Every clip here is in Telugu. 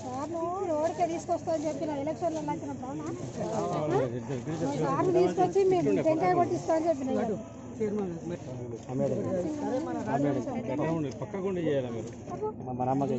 సార్లు రోడ్కే తీసుకొస్తా అని చెప్పిన ఎలక్షన్లో వచ్చినప్పుడు అవునా సార్లు తీసుకొచ్చి మీరు టెంకాయ కొట్టిస్తా అని చెప్పిన పక్కకుండా చేయాలి మీరు మన అమ్మకి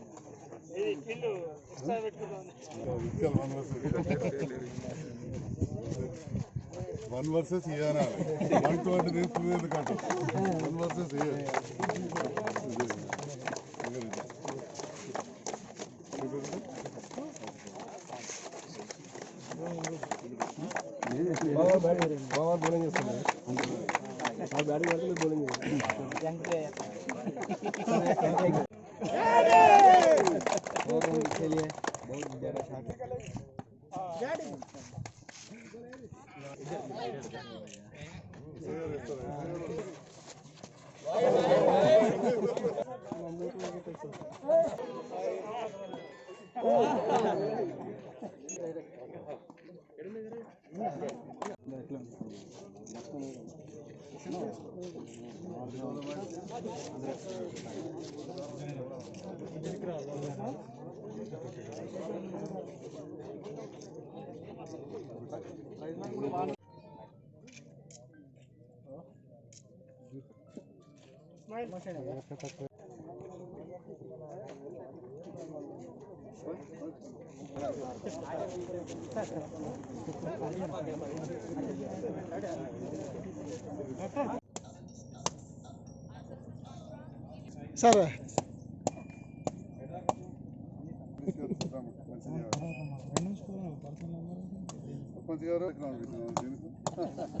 వన్ వర్సెస్ ఇయనా వన్ టూ అంటే ఎందుకంటే వన్ వర్సెస్ ఇయర్ బాగా బౌలింగ్ చేస్తున్నారు బ్యాటింగ్ పడితే బౌలింగ్ चलिए बहुत ज़्यादा शॉट సార్ ಸರ್ గారు ఇక్కడ దీనికి నేను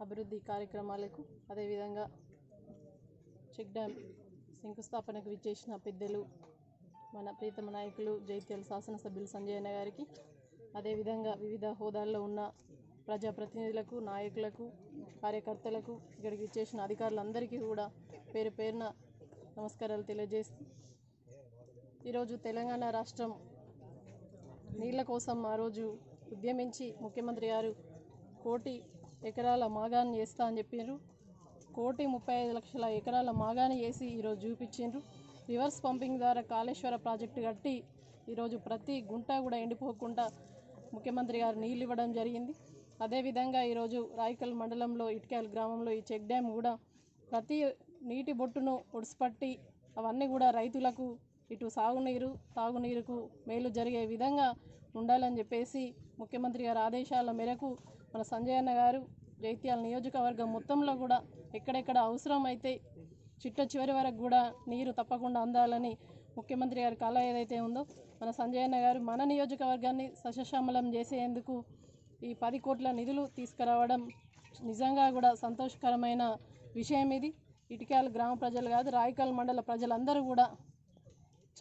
అభివృద్ధి కార్యక్రమాలకు అదేవిధంగా చెక్ డ్యామ్ శంకుస్థాపనకు విచ్చేసిన పెద్దలు మన ప్రీతమ నాయకులు జైత్యాల శాసనసభ్యులు సంజయ్ అన్న గారికి అదేవిధంగా వివిధ హోదాల్లో ఉన్న ప్రజాప్రతినిధులకు నాయకులకు కార్యకర్తలకు ఇక్కడికి విచ్చేసిన అధికారులందరికీ కూడా పేరు పేరున నమస్కారాలు తెలియజేస్తూ ఈరోజు తెలంగాణ రాష్ట్రం నీళ్ళ కోసం ఆ రోజు ఉద్యమించి ముఖ్యమంత్రి గారు కోటి ఎకరాల మాగాన్ని చేస్తా అని చెప్పారు కోటి ముప్పై ఐదు లక్షల ఎకరాల మాగాని వేసి ఈరోజు చూపించిండ్రు రివర్స్ పంపింగ్ ద్వారా కాళేశ్వర ప్రాజెక్టు కట్టి ఈరోజు ప్రతి గుంట కూడా ఎండిపోకుండా ముఖ్యమంత్రి గారు నీళ్ళు ఇవ్వడం జరిగింది. అదేవిధంగా ఈరోజు రాయకల్ మండలంలో ఇటుకాయల గ్రామంలో ఈ చెక్ డ్యామ్ కూడా ప్రతి నీటి బొట్టును ఒడిసిపట్టి అవన్నీ కూడా రైతులకు ఇటు సాగునీరు తాగునీరుకు మేలు జరిగే విధంగా ఉండాలని చెప్పేసి ముఖ్యమంత్రి గారి ఆదేశాల మేరకు మన సంజయ్ అన్న గారు జైత్యాల నియోజకవర్గం మొత్తంలో కూడా ఎక్కడెక్కడ అవసరమైతే చిట్ట చివరి వరకు కూడా నీరు తప్పకుండా అందాలని ముఖ్యమంత్రి గారి కళ ఏదైతే ఉందో మన సంజయ్ అన్న గారు మన నియోజకవర్గాన్ని సశశ్యామలం చేసేందుకు ఈ పది కోట్ల నిధులు తీసుకురావడం నిజంగా కూడా సంతోషకరమైన విషయం ఇది. ఇటుకాల గ్రామ ప్రజలు కాదు రాయకల్ మండల ప్రజలందరూ కూడా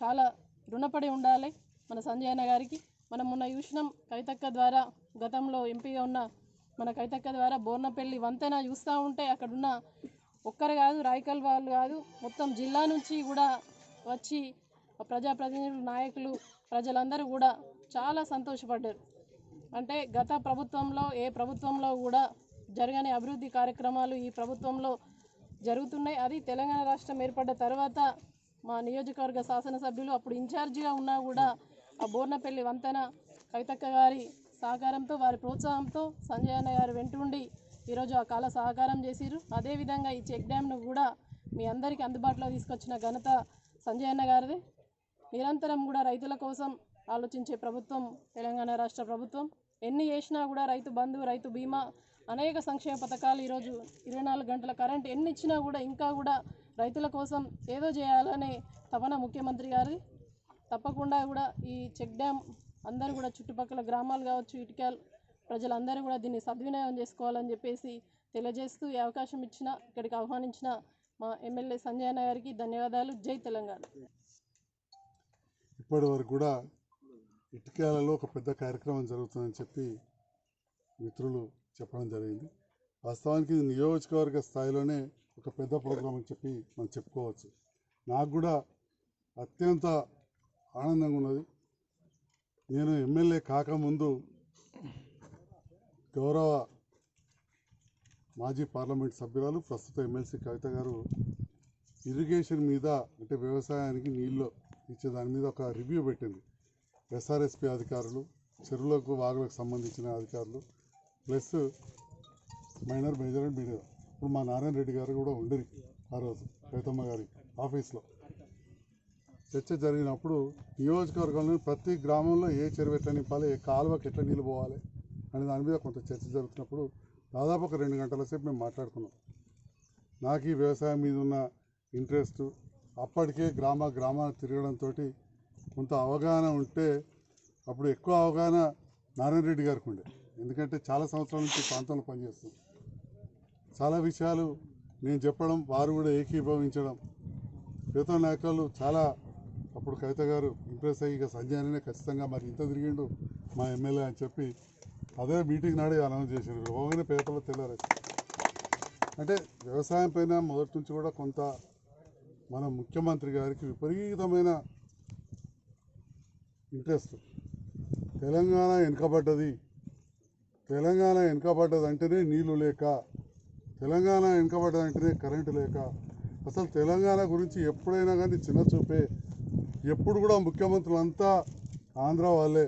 చాలా రుణపడి ఉండాలి మన సంజయ్ అన్న గారికి. మనం మొన్న చూసినాం కవితక్క ద్వారా గతంలో ఎంపీగా ఉన్న మన కైతక్క ద్వారా బోర్నపల్లి వంతెన చూస్తూ ఉంటే అక్కడున్న ఒక్కరు కాదు రాయకల్ వాళ్ళు కాదు మొత్తం జిల్లా నుంచి కూడా వచ్చి ఆ ప్రజాప్రతినిధులు నాయకులు ప్రజలందరూ కూడా చాలా సంతోషపడ్డారు. అంటే గత ప్రభుత్వంలో ఏ ప్రభుత్వంలో కూడా జరగని అభివృద్ధి కార్యక్రమాలు ఈ ప్రభుత్వంలో జరుగుతున్నాయి. అది తెలంగాణ రాష్ట్రం ఏర్పడ్డ తర్వాత మా నియోజకవర్గ శాసనసభ్యులు అప్పుడు ఇన్ఛార్జిగా ఉన్నా కూడా ఆ బోర్నపల్లి వంతెన కవితక్క గారి సహకారంతో వారి ప్రోత్సాహంతో సంజయ్ అన్న గారు వెంటుండి ఈరోజు ఆ కాల సహకారం చేసిరు అదేవిధంగా ఈ చెక్ డ్యామ్ను కూడా మీ అందరికీ అందుబాటులో తీసుకొచ్చిన ఘనత సంజయ్ అన్న గారిది. నిరంతరం కూడా రైతుల కోసం ఆలోచించే ప్రభుత్వం తెలంగాణ రాష్ట్ర ప్రభుత్వం. ఎన్ని చేసినా కూడా రైతు బంధు రైతు బీమా అనేక సంక్షేమ పథకాలు ఈరోజు ఇరవై నాలుగు గంటల కరెంట్ ఎన్ని ఇచ్చినా కూడా ఇంకా కూడా రైతుల కోసం ఏదో చేయాలనే తపన ముఖ్యమంత్రి గారి తప్పకుండా కూడా ఈ చెక్ డ్యామ్ అందరూ కూడా చుట్టుపక్కల గ్రామాలు కావచ్చు ఇటుకల్ ప్రజలందరూ కూడా దీన్ని సద్వినియోగం చేసుకోవాలని చెప్పేసి తెలియజేస్తూ ఈ అవకాశం ఇచ్చిన ఇక్కడికి ఆహ్వానించిన మా ఎమ్మెల్యే సంజయ్ అన్న గారికి ధన్యవాదాలు. జై తెలంగాణ. ఇప్పటి వరకు కూడా ఇటుకాలలో ఒక పెద్ద కార్యక్రమం జరుగుతుందని చెప్పి మిత్రులు చెప్పడం జరిగింది. వాస్తవానికి నియోజకవర్గ స్థాయిలోనే ఒక పెద్ద ప్రోగ్రాం అని చెప్పి మనం చెప్పుకోవచ్చు. నాకు కూడా అత్యంత ఆనందంగా ఉన్నది. నేను ఎమ్మెల్యే కాకముందు గౌరవ మాజీ పార్లమెంట్ సభ్యురాలు ప్రస్తుత ఎమ్మెల్సీ కవిత గారు ఇరిగేషన్ మీద అంటే వ్యవసాయానికి నీళ్ళు ఇచ్చే దాని మీద ఒక రివ్యూ పెట్టింది. ఎస్ఆర్ఎస్పి అధికారులు చెరువులకు వాగులకు సంబంధించిన అధికారులు plus minor major and media ఇప్పుడు మా నారాయణ రెడ్డి గారు కూడా ఉండేది ఆ రోజు కవితమ్మ గారి ఆఫీస్లో. చర్చ జరిగినప్పుడు నియోజకవర్గంలో ప్రతి గ్రామంలో ఏ చెరువు ఎట్లా నింపాలి ఏ కాలువకి ఎట్లా నీళ్ళు పోవాలి అనే దాని మీద కొంత చర్చ జరుగుతున్నప్పుడు దాదాపు ఒక రెండు గంటల సేపు మేము మాట్లాడుకున్నాం. నాకు ఈ వ్యవసాయం మీద ఉన్న ఇంట్రెస్ట్ అప్పటికే గ్రామ గ్రామాలు తిరగడంతో కొంత అవగాహన ఉంటే అప్పుడు ఎక్కువ అవగాహన నారాయణ రెడ్డి గారికి ఉండే. ఎందుకంటే చాలా సంవత్సరాల నుంచి ప్రాంతంలో పనిచేస్తుంది చాలా విషయాలు నేను చెప్పడం వారు కూడా ఏకీభవించడం మిగతా నాయకులు చాలా అప్పుడు కవిత గారు ఇంప్రెస్ అయ్యి ఇక సంజయ్ అనే ఖచ్చితంగా మరి ఇంత తిరిగిండు మా ఎమ్మెల్యే అని చెప్పి అదే మీటింగ్ నాడే అనౌన్స్ చేశారు పోగానే పేపర్లో తెల్లారు అంటే వ్యవసాయం పైన మొదటి నుంచి కూడా కొంత మన ముఖ్యమంత్రి గారికి విపరీతమైన ఇంట్రెస్ట్. తెలంగాణ వెనుకబడ్డది. తెలంగాణ వెనుకబడ్డది అంటేనే నీళ్ళు లేక తెలంగాణ వెనుకబడ్డది అంటేనే కరెంటు లేక. అసలు తెలంగాణ గురించి ఎప్పుడైనా కానీ చిన్న చూపే ఎప్పుడు కూడా ముఖ్యమంత్రులు అంతా ఆంధ్ర వాళ్ళే.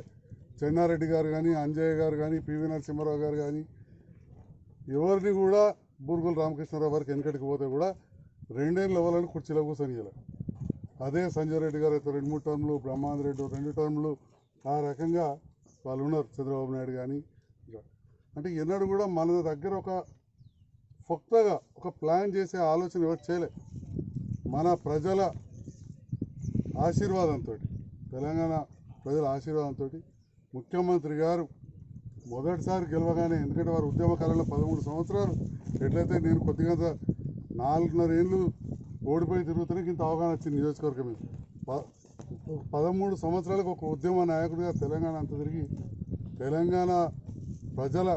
చెన్నారెడ్డి గారు కానీ అంజయ్య గారు కానీ పివి నరసింహారావు గారు కానీ ఎవరిని కూడా బూర్గుల రామకృష్ణారావు గారికి వెనకటికి పోతే కూడా రెండేళ్ళు ఇవ్వాలని కుర్చీలో కూర్చొని అదే సంజయ్ రెడ్డి గారు అయితే రెండు మూడు టర్ములు బ్రహ్మానంద రెడ్డి రెండు టర్ములు ఆ రకంగా వాళ్ళు ఉన్నారు చంద్రబాబు నాయుడు కానీ అంటే ఎన్నడూ కూడా మన దగ్గర ఒక ఫొక్తగా ఒక ప్లాన్ చేసే ఆలోచన ఎవరు చేయలే. మన ప్రజల ఆశీర్వాదంతో తెలంగాణ ప్రజల ఆశీర్వాదంతో ముఖ్యమంత్రి గారు మొదటిసారి గెలవగానే ఎందుకంటే వారు ఉద్యమ కాలంలో పదమూడు సంవత్సరాలు ఎట్లయితే నేను కొద్దిగా నాలుగున్నర ఏళ్ళు ఓడిపోయి తిరుగుతూనే ఇంత అవగాహన వచ్చింది నియోజకవర్గం మీద. ప- పదమూడు సంవత్సరాలకు ఒక ఉద్యమ నాయకుడిగా తెలంగాణ అంత తిరిగి తెలంగాణ ప్రజల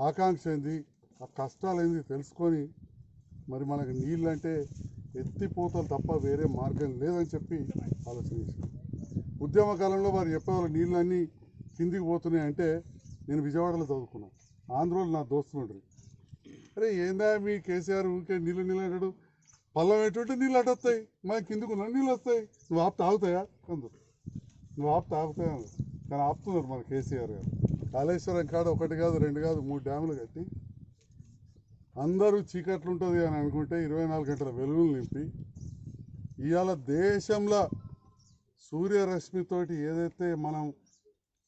ఆకాంక్ష ఏంది ఆ కష్టాలు ఏంది తెలుసుకొని మరి మనకు నీళ్ళు అంటే ఎత్తిపోతలు తప్ప వేరే మార్గం లేదని చెప్పి ఆలోచన చేశాను ఉద్యమ కాలంలో వారు చెప్పేవాళ్ళు నీళ్ళన్నీ కిందికి పోతున్నాయి అంటే నేను విజయవాడలో చదువుకున్నాను ఆంధ్రలో నా దోస్తులు అరే ఏందా మీ కేసీఆర్ ఊరికే నీళ్ళు నీళ్ళు అంటాడు? పల్లం ఎటువంటి నీళ్ళు అటు వస్తాయి మా కిందకు ఉన్న నీళ్ళు వస్తాయి. నువ్వు ఆపు తాగుతాయా అందరు నువ్వు ఆపు తాగుతాయా కానీ ఆపుతున్నారు మన కేసీఆర్ గారు. కాళేశ్వరం కాడ ఒకటి కాదు రెండు కాదు మూడు డ్యాములు కట్టి అందరూ చీకట్లు ఉంటుంది అని అనుకుంటే ఇరవై నాలుగు గంటల వెలుగులు నింపి ఇవాళ దేశంలో సూర్యరశ్మితోటి ఏదైతే మనం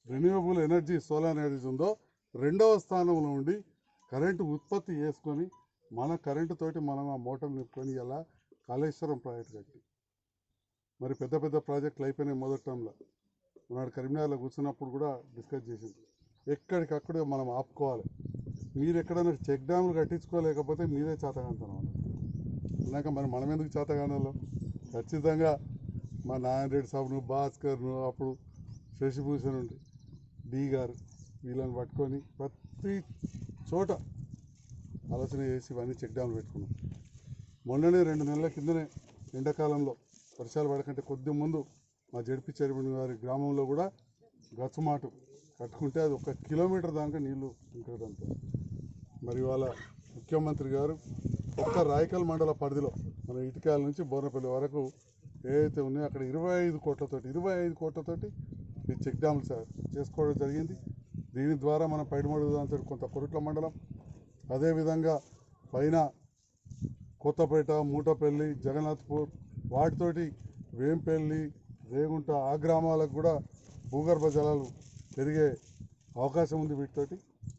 రెన్యూవబుల్ ఎనర్జీ సోలార్ ఎనర్జీ ఉందో రెండవ స్థానంలో ఉండి కరెంటు ఉత్పత్తి చేసుకొని మన కరెంటుతోటి మనం ఆ మోటార్ నింపుకొని ఇలా కాళేశ్వరం ప్రాజెక్ట్ కట్టి. మరి పెద్ద పెద్ద ప్రాజెక్టులు అయిపోయినాయి మొదటి టైంలో నాడు కరీంనగర్లో కూర్చున్నప్పుడు కూడా డిస్కస్ చేసింది. ఎక్కడికక్కడే మనం ఆపుకోవాలి. మీరు ఎక్కడైనా చెక్ డ్యాములు కట్టించుకోలేకపోతే మీరే చేతగాంతనం అన్నాక మరి మనం ఎందుకు చేతగానాలో? ఖచ్చితంగా మా నారాయణ రెడ్డి సాబును భాస్కర్ను అప్పుడు శశిభూషణ్ ఉండి డి గారు వీళ్ళని పట్టుకొని ప్రతి చోట ఆలోచన చేసి ఇవన్నీ చెక్ డ్యాములు పెట్టుకున్నాం. మొన్ననే రెండు నెలల కిందనే ఎండాకాలంలో వర్షాలు పడకంటే కొద్ది ముందు మా జడిపి చైర్మన్ గారి గ్రామంలో కూడా గచ్చుమాటు కట్టుకుంటే అది ఒక కిలోమీటర్ దాకా నీళ్ళు ఉంటుందంతా మరి ఇవాళ ముఖ్యమంత్రి గారు ఒక్క రాయకల్ మండల పరిధిలో మన ఇటుకాల నుంచి బోర్నపల్లి వరకు ఏదైతే ఉన్నాయో అక్కడ ఇరవై ఐదు కోట్లతోటి ఇరవై ఐదు కోట్లతోటి ఈ చెక్ డ్యాములు సార్ చేసుకోవడం జరిగింది. దీని ద్వారా మన పైడిమడుగు దాంతో కొంత కొరుట్ల మండలం అదేవిధంగా పైన కొత్తపేట మూటపల్లి జగన్నాథ్పూర్ వాటితోటి వేంపల్లి రేగుంట ఆ గ్రామాలకు కూడా భూగర్భ జలాలు పెరిగే అవకాశం ఉంది వీటితోటి.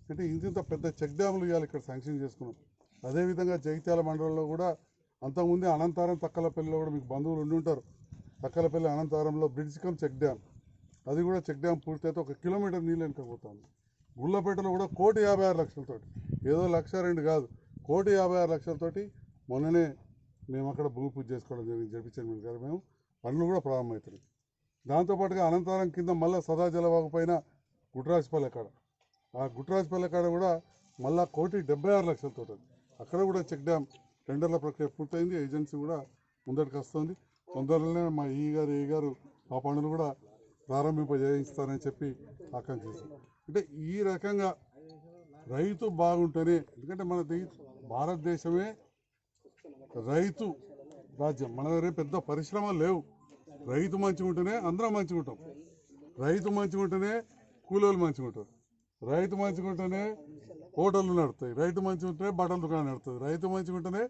అంటే ఇంత పెద్ద చెక్ డ్యాములు ఇవాళ ఇక్కడ శాంక్షన్ చేసుకున్నాం. అదేవిధంగా జగిత్యాల మండలంలో కూడా అంతకుముందే అనంతారం తక్కలపల్లిలో కూడా మీకు బంధువులు ఉండి ఉంటారు. తక్కలపల్లి అనంతారంలో బ్రిడ్జ్ కమ్ చెక్ డ్యామ్. అది కూడా చెక్ డ్యామ్ పూర్తయితే ఒక కిలోమీటర్ నీళ్ళు వెనుకపోతాను గుళ్ళపేటలో కూడా కోటి యాభై ఆరు లక్షలతోటి. ఏదో లక్ష రెండు కాదు కోటి యాభై ఆరు లక్షలతోటి మొన్ననే మేము అక్కడ భూమి పూజ చేసుకోవడం జరిగింది. జరిపించాము గారు మేము పనులు కూడా ప్రారంభమవుతున్నాయి. దాంతోపాటుగా అనంతరం కింద మళ్ళీ సదాజలవాగు పైన గుట్రాజపల్లె కాడ. ఆ గుట్రాజపల్లె కాడ కూడా మళ్ళా కోటి డెబ్బై ఆరు లక్షలతో అక్కడ కూడా చెక్ డ్యామ్ టెండర్ల ప్రక్రియ పూర్తయింది. ఏజెన్సీ కూడా ముందటికి వస్తుంది. తొందరలోనే మా ఈ గారు ఏ గారు ఆ పనులు కూడా ప్రారంభింపజేయిస్తారని చెప్పి ఆకాంక్షిస్తాం అంటే ఈ రకంగా రైతు బాగుంటేనే ఎందుకంటే మన భారతదేశమే రైతు రాజ్యం. మన దగ్గర పెద్ద పరిశ్రమలు లేవు. రైతు మంచిగా ఉంటేనే అందరం మంచిగా ఉంటాం. రైతు మంచిగా ఉంటేనే కూలీలు మంచిగా ఉంటారు. రైతు మంచిగా ఉంటేనే హోటళ్ళు నడుస్తాయి. రైతు మంచిగా ఉంటేనే బట్టల దుకాణం నడుతుంది రైతు మంచిగా ఉంటేనే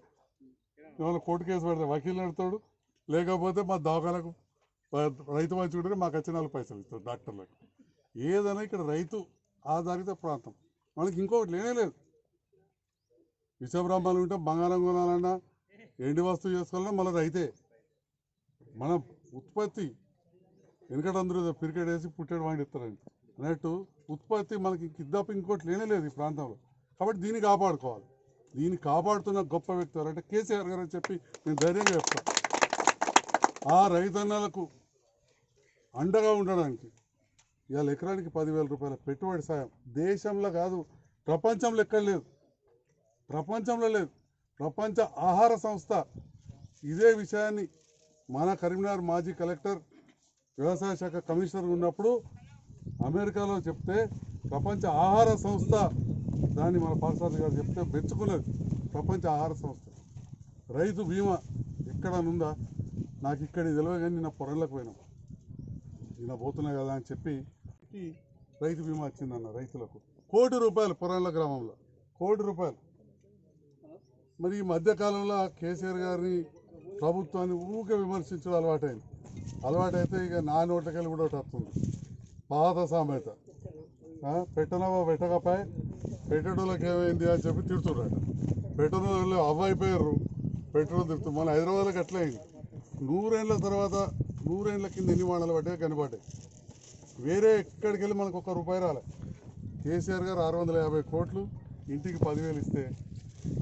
ఏమైనా కోర్టు కేసు పెడతాయి వకీలు నడుతాడు లేకపోతే మా దవాఖానకు రైతు మంచిగా ఉంటేనే మాకు వచ్చిన వాళ్ళు పైసలు ఇస్తారు డాక్టర్లకు. ఏదైనా ఇక్కడ రైతు ఆధారిత ప్రాంతం. మనకి ఇంకొకటి లేనే లేదు. విషబ్రహ్మాలు ఉంటే బంగారం కొనాలన్నా ఎండి వస్తువు చేసుకోవాలన్నా మళ్ళీ రైతే. మనం ఉత్పత్తి వెనకట అందరూ ఏదో పిరికెట్ వేసి వాడిని వండిస్తారండి అన్నట్టు ఉత్పత్తి మనకి కిద్దాపు ఇంకోటి లేనే లేదు ఈ ప్రాంతంలో. కాబట్టి దీన్ని కాపాడుకోవాలి. దీన్ని కాపాడుతున్న గొప్ప వ్యక్తి ఎవరంటే కేసీఆర్ గారు అని చెప్పి నేను ధైర్యంగా చెప్తాను ఆ రైతన్నలకు అండగా ఉండడానికి ఇవాళ ఎకరానికి పదివేల రూపాయల పెట్టుబడి సాయం దేశంలో కాదు ప్రపంచంలో ఎక్కడ లేదు. ప్రపంచంలో లేదు. ప్రపంచ ఆహార సంస్థ ఇదే విషయాన్ని మన కరీంనగర్ మాజీ కలెక్టర్ వ్యవసాయ శాఖ కమిషనర్ ఉన్నప్పుడు అమెరికాలో చెప్తే ప్రపంచ ఆహార సంస్థ దాన్ని మన పాలసారి గారు చెప్తే మెచ్చుకున్నది ప్రపంచ ఆహార సంస్థ. రైతు బీమా ఎక్కడనుందా? నాకు ఇక్కడ తెలియదు కానీ నా పొరలకు పోయినాం. ఈయన పోతున్నా కదా అని చెప్పి రైతు బీమా వచ్చిందన్న రైతులకు. కోటి రూపాయలు పొరళ్ళ గ్రామంలో. కోటి రూపాయలు. మరి ఈ మధ్యకాలంలో కేసీఆర్ గారిని ప్రభుత్వాన్ని ఊరికే విమర్శించడం అలవాటైంది. అలవాటైతే ఇక నా నోట్లకెళ్ళి కూడా ఒకటి వస్తుంది. పాత సామెత. పెట్టనవా పెట్టకపోయి. పెట్టడంలోకి ఏమైంది అని చెప్పి తిడుతున్నాడు పెట్టడం వాళ్ళు అవ్వైపోయారు పెట్టడం తిడుతుంది మన హైదరాబాద్లోకి అట్లే నూరేళ్ళ తర్వాత నూరేళ్ళ కింద ఎన్ని వానలు పట్టే కనబడ్డాయి. వేరే ఎక్కడికి వెళ్ళి మనకు ఒక్క రూపాయి రాలే. కేసీఆర్ గారు ఆరు వందల యాభై కోట్లు ఇంటికి పదివేలు ఇస్తే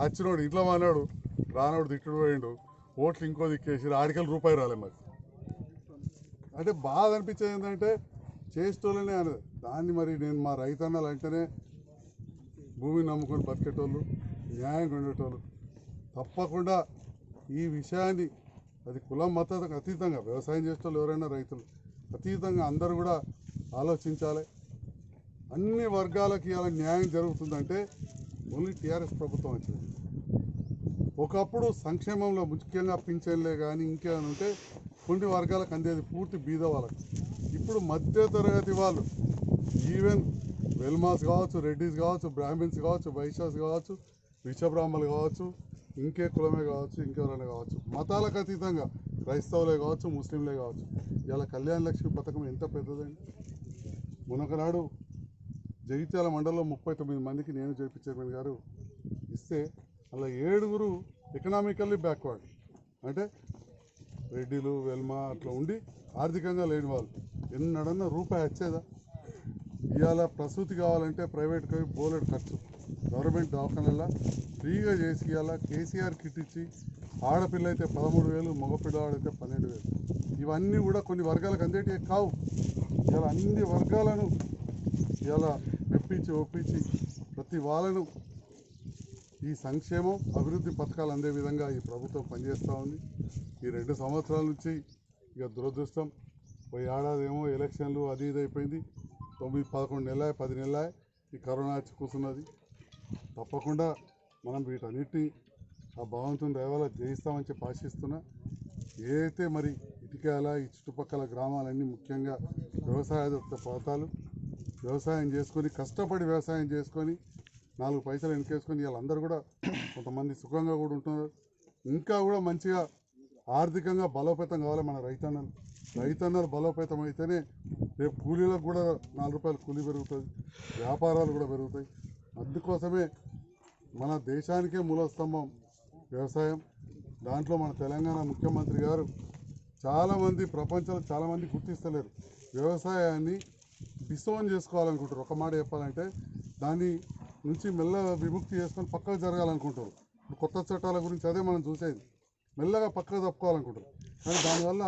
వచ్చినోడు ఇంట్లో మానాడు రానోడు తిట్టుడు పోయిండు. ఓట్లు ఇంకో దిక్కేసి ఆడికెళ్ళి రూపాయి రాలే మరి అంటే బాధ అనిపించేది ఏంటంటే చేసేటోళ్ళనే అనేది దాన్ని మరి నేను మా రైతన్నలు అంటేనే భూమిని నమ్ముకొని బతికేటోళ్ళు న్యాయంగా ఉండేటోళ్ళు తప్పకుండా ఈ విషయాన్ని అది కులం మతకు అతీతంగా వ్యవసాయం చేసేటోళ్ళు ఎవరైనా రైతులు అతీతంగా అందరూ కూడా ఆలోచించాలి. అన్ని వర్గాలకి ఇలా న్యాయం జరుగుతుందంటే ఓన్లీ టీఆర్ఎస్ ప్రభుత్వం వచ్చింది ఒకప్పుడు సంక్షేమంలో ముఖ్యంగా పింఛన్లే కానీ ఇంకేమైనా ఉంటే కొన్ని వర్గాలకు అందేది పూర్తి బీద వాళ్ళకి. ఇప్పుడు మధ్య తరగతి వాళ్ళు ఈవెన్ వెల్మాస్ కావచ్చు రెడ్డిస్ కావచ్చు బ్రాహ్మిన్స్ కావచ్చు వైశ్యాస్ కావచ్చు విషబ్రాహ్మలు కావచ్చు ఇంకే కులమే కావచ్చు ఇంకెవరైనా కావచ్చు. మతాలకు అతీతంగా క్రైస్తవులే కావచ్చు ముస్లింలే కావచ్చు. ఇలా కళ్యాణ లక్ష్మి పథకం ఎంత పెద్దదండి మునకనాడు జగిత్యాల మండలంలో ముప్పై తొమ్మిది మందికి నేను జేపీ చైర్మన్ గారు ఇస్తే అలా ఏడుగురు ఎకనామికల్లీ బ్యాక్వర్డ్ అంటే రెడ్డిలు వెల్మ అట్లా ఉండి ఆర్థికంగా లేని వాళ్ళు. ఎన్నడన్నా రూపాయి వచ్చేదా ఇవాళ ప్రసూతి కావాలంటే ప్రైవేట్ పోయి బోలెడు ఖర్చు. గవర్నమెంట్ దవాఖానల్లో ఫ్రీగా చేసి ఇవాళ కేసీఆర్ కిట్ ఇచ్చి ఆడపిల్ల అయితే పదమూడు వేలు మగపిల్లవాడైతే పన్నెండు వేలు. ఇవన్నీ కూడా కొన్ని వర్గాలకు అందేటివి కావు. ఇలా అన్ని వర్గాలను ఇలా మెప్పించి ఒప్పించి ప్రతి వాళ్ళను ఈ సంక్షేమం అభివృద్ధి పథకాలు అందే విధంగా ఈ ప్రభుత్వం పనిచేస్తూ ఉంది. ఈ రెండు సంవత్సరాల నుంచి ఇక దురదృష్టం పోయి ఏడాది ఏమో ఎలక్షన్లు అది ఇది అయిపోయింది. తొమ్మిది పదకొండు నెల పది నెల ఈ కరోనా వచ్చి కూర్చున్నది. తప్పకుండా మనం వీటన్నిటిని ఆ భగవంతుని దయవల్ల జయిస్తామని చెప్పి ఆశిస్తున్నా. ఏదైతే మరి ఇటుకాల ఈ చుట్టుపక్కల గ్రామాలన్నీ ముఖ్యంగా వ్యవసాయ ప్రాంతాలు వ్యవసాయం చేసుకొని కష్టపడి వ్యవసాయం చేసుకొని నాలుగు పైసలు వెనకేసుకొని వీళ్ళందరూ కూడా కొంతమంది సుఖంగా కూడా ఉంటున్నారు. ఇంకా కూడా మంచిగా ఆర్థికంగా బలోపేతం కావాలి మన రైతన్నలు. రైతన్నలు బలోపేతం అయితేనే రేపు కూలీలకు కూడా నాలుగు రూపాయలు కూలీ పెరుగుతుంది. వ్యాపారాలు కూడా పెరుగుతాయి. అందుకోసమే మన దేశానికే మూలస్తంభం వ్యవసాయం. దాంట్లో మన తెలంగాణ ముఖ్యమంత్రి గారు చాలామంది ప్రపంచంలో చాలామంది గుర్తిస్తలేరు. వ్యవసాయాన్ని డిసోన్ చేసుకోవాలనుకుంటారు. ఒక మాట చెప్పాలంటే దాన్ని నుంచి మెల్లగా విముక్తి చేసుకొని పక్కకు జరగాలనుకుంటారు. ఇప్పుడు కొత్త చట్టాల గురించి అదే మనం చూసేది. మెల్లగా పక్కకు తప్పుకోవాలనుకుంటారు. కానీ దానివల్ల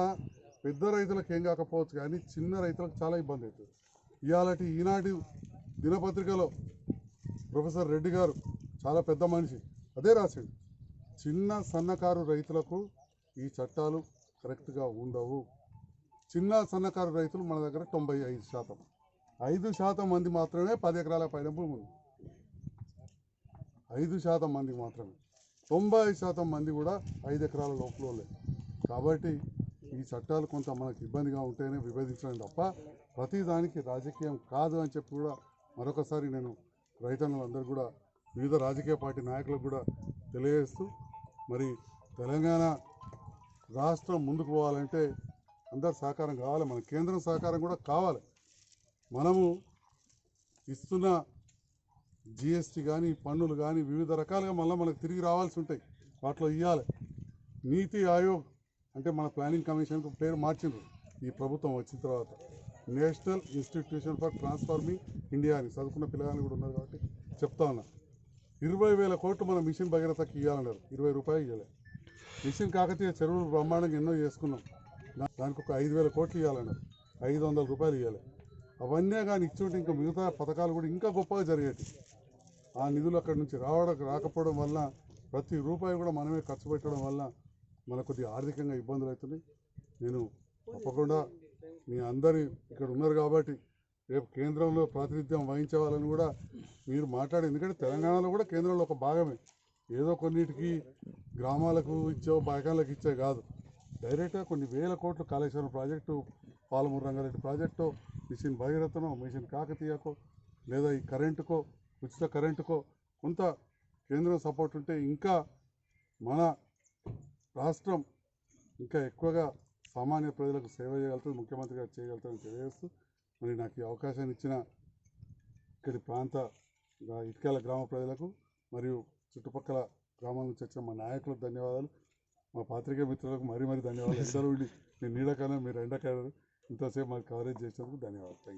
పెద్ద రైతులకు ఏం కాకపోవచ్చు కానీ చిన్న రైతులకు చాలా ఇబ్బంది అవుతుంది. ఇవాళటి ఈనాటి దినపత్రికలో ప్రొఫెసర్ రెడ్డి గారు చాలా పెద్ద మనిషి. అదే రాసిండు చిన్న సన్నకారు రైతులకు ఈ చట్టాలు కరెక్ట్గా ఉండవు. చిన్న సన్నకారు రైతులు మన దగ్గర తొంభై ఐదు శాతం. ఐదు శాతం మంది మాత్రమే పది ఎకరాల పైన భూమి ఉంది. ఐదు శాతం మంది మాత్రమే. తొంభై ఐదు శాతం మంది కూడా ఐదు ఎకరాల లోపల కాబట్టి ఈ చట్టాలు కొంత మనకు ఇబ్బందిగా ఉంటేనే విభేదించడం తప్ప ప్రతిదానికి రాజకీయం కాదు అని చెప్పి కూడా మరొకసారి నేను రైతన్నులందరూ కూడా వివిధ రాజకీయ పార్టీ నాయకులకు కూడా తెలియజేస్తూ మరి తెలంగాణ రాష్ట్రం ముందుకు పోవాలంటే అందరు సహకారం కావాలి. మన కేంద్రం సహకారం కూడా కావాలి. మనము ఇస్తున్న జిఎస్టీ కానీ పన్నులు కానీ వివిధ రకాలుగా మళ్ళీ మనకు తిరిగి రావాల్సి ఉంటాయి. వాటిలో ఇవ్వాలి నీతి ఆయోగ్ అంటే మన ప్లానింగ్ కమిషన్కు పేరు మార్చిండ్రు ఈ ప్రభుత్వం వచ్చిన తర్వాత. National institution for transforming India అని చదువుకున్న పిల్లగాని కూడా ఉన్నారు కాబట్టి చెప్తా ఉన్నా. ఇరవై వేల కోట్లు మన మిషన్ భగీరథకి ఇవ్వాలన్నారు ఇరవై రూపాయలు ఇవ్వలే మిషన్ కాకతీయ చెరువులు బ్రహ్మాండంగా ఎన్నో చేసుకున్నాం. దానికి ఒక ఐదు వేల కోట్లు ఇవ్వాలన్నారు ఐదు వందల రూపాయలు ఇవ్వాలి అవన్నీ కానీ ఇచ్చుంటే ఇంకా మిగతా పథకాలు కూడా ఇంకా గొప్పగా జరిగేటి ఆ నిధులు అక్కడి నుంచి రావడం రాకపోవడం వల్ల ప్రతి రూపాయి కూడా మనమే ఖర్చు పెట్టడం వల్ల మనకు కొద్దిగా ఆర్థికంగా ఇబ్బందులు అవుతున్నాయి. నేను తప్పకుండా మీ అందరి ఇక్కడ ఉన్నారు కాబట్టి రేపు కేంద్రంలో ప్రాతినిధ్యం వహించే వాళ్ళని కూడా మీరు మాట్లాడి ఎందుకంటే తెలంగాణలో కూడా కేంద్రంలో ఒక భాగమే. ఏదో కొన్నిటికి గ్రామాలకు ఇచ్చో బాగాలకు ఇచ్చే కాదు. డైరెక్ట్గా కొన్ని వేల కోట్లు Kaleshwaram project Palamuru Rangareddy project mission భగీరథనో mission కాకతీయకో లేదా ఈ కరెంటుకో ఉచిత కరెంటుకో కొంత కేంద్రం సపోర్ట్ ఉంటే ఇంకా మన రాష్ట్రం ఇంకా ఎక్కువగా సామాన్య ప్రజలకు సేవ చేయగలుగుతుంది ముఖ్యమంత్రి గారు చేయగలుగుతారని తెలియజేస్తూ మరి నాకు ఈ అవకాశాన్ని ఇచ్చిన ఇక్కడి ప్రాంత ఇటుకాల గ్రామ ప్రజలకు మరియు చుట్టుపక్కల గ్రామాల నుంచి వచ్చిన మా నాయకులకు ధన్యవాదాలు. మా పాత్రికేయ మిత్రులకు మరీ మరీ ధన్యవాదాలు. ఎందరూ ఉండి మీ నీడకాలం మీరు ఎండకాలం ఇంతసేపు మాకు కవరేజ్ చేసినందుకు ధన్యవాదాలు.